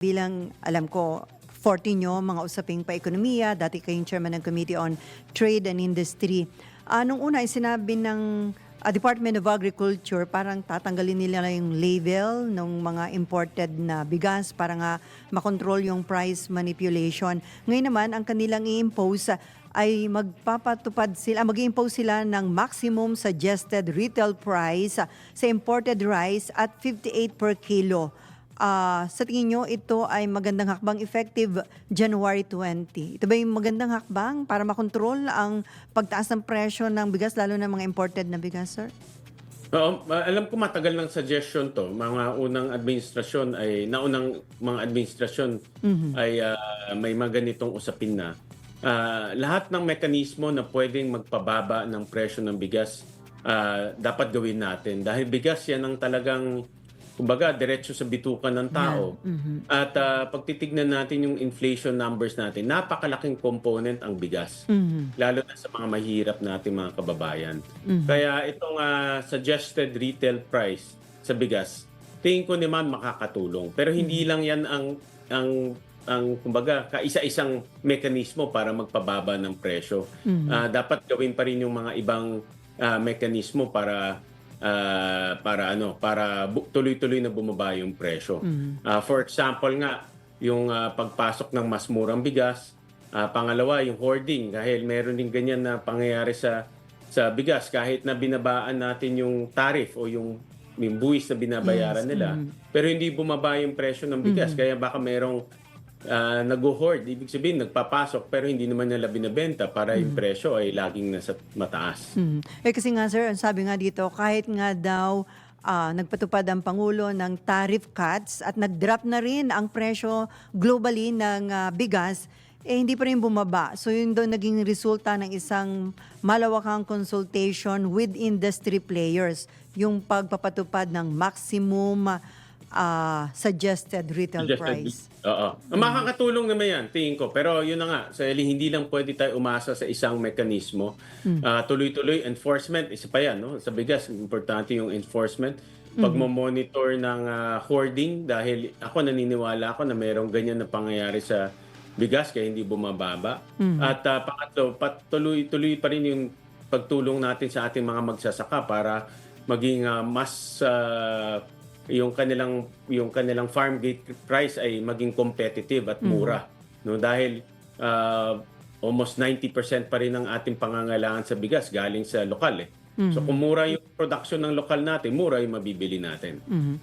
Bilang alam ko, 40 nyo, mga usaping pa-ekonomiya, dati kayong chairman ng Committee on Trade and Industry. Ah, nung una ay sinabi ng ah, Department of Agriculture, parang tatanggalin nila yung label ng mga imported na bigas para nga makontrol yung price manipulation. Ngayon naman, ang kanilang i-impose ay magpapatupad sila, mag impose sila ng maximum suggested retail price sa imported rice at 58 per kilo. Ah, sa tingin nyo, ito ay magandang hakbang effective January 20. Ito ba yung magandang hakbang para makontrol ang pagtaas ng presyo ng bigas, lalo na mga imported na bigas, sir? Oo, alam ko matagal ng suggestion to. Mga unang administrasyon ay, naunang mga administrasyon ay ah, may mga ganitong usapin na. Ah, lahat ng mekanismo na pwedeng magpababa ng presyo ng bigas, ah, dapat gawin natin. Dahil bigas yan ang talagang, kumbaga, diretso sa bitukan ng tao. At ah, pag titignan natin yung inflation numbers natin, napakalaking component ang bigas. Lalo na sa mga mahirap nating mga kababayan. Kaya itong ah, suggested retail price sa bigas, tingin ko naman makakatulong. Pero hindi lang yan ang ang ang kumbaga kaisa-isang mekanismo para magpababa ng presyo. Ah, dapat gawin pa rin yung mga ibang ah, mekanismo para ah, para ano para tuloy-tuloy na bumaba yung presyo. Ah, for example nga yung ah, pagpasok ng mas murang bigas, Ah, pangalawa, yung hoarding dahil meron din ganyan na pangyayari sa sa bigas. Kahit na binabaan natin yung tariff o yung yung buwis na binabayaran nila pero hindi bumaba yung presyo ng bigas. Kaya baka merong ah, nag-hoard ibig sabihin nagpapasok pero hindi naman nila binebenta para yung presyo ay laging nasa mataas. Hmm. Eh kasi nga sir, sabi nga dito, kahit nga daw ah, nagpatupad ang Pangulo ng tariff cuts at nag-drop na rin ang presyo globally ng ah, bigas, eh hindi pa rin bumaba. So yun daw naging resulta ng isang malawakang consultation with industry players, yung pagpapatupad ng maximum ah, suggested retail Suggested price. Oo. Makakatulong naman yan, tingin ko. Pero yun na nga, sa hindi lang pwede tayo umasa sa isang mekanismo. Ah, tuloy-tuloy, enforcement, isa pa yan. No? Sa bigas, importante yung enforcement. Pagmamonitor ng ah, hoarding, dahil ako naniniwala ako na merong ganyan na pangyayari sa bigas kaya hindi bumababa. At ah, pangatlo, patuloy-tuloy pa rin yung pagtulong natin sa ating mga magsasaka para maging ah, mas ah, yung kanilang yung kanilang farm gate price ay maging competitive at mura no dahil ah, almost 90% pa rin ng ating pangangailangan sa bigas galing sa lokal eh. So kung mura yung production ng lokal natin, mura yung mabibili natin. Mhm.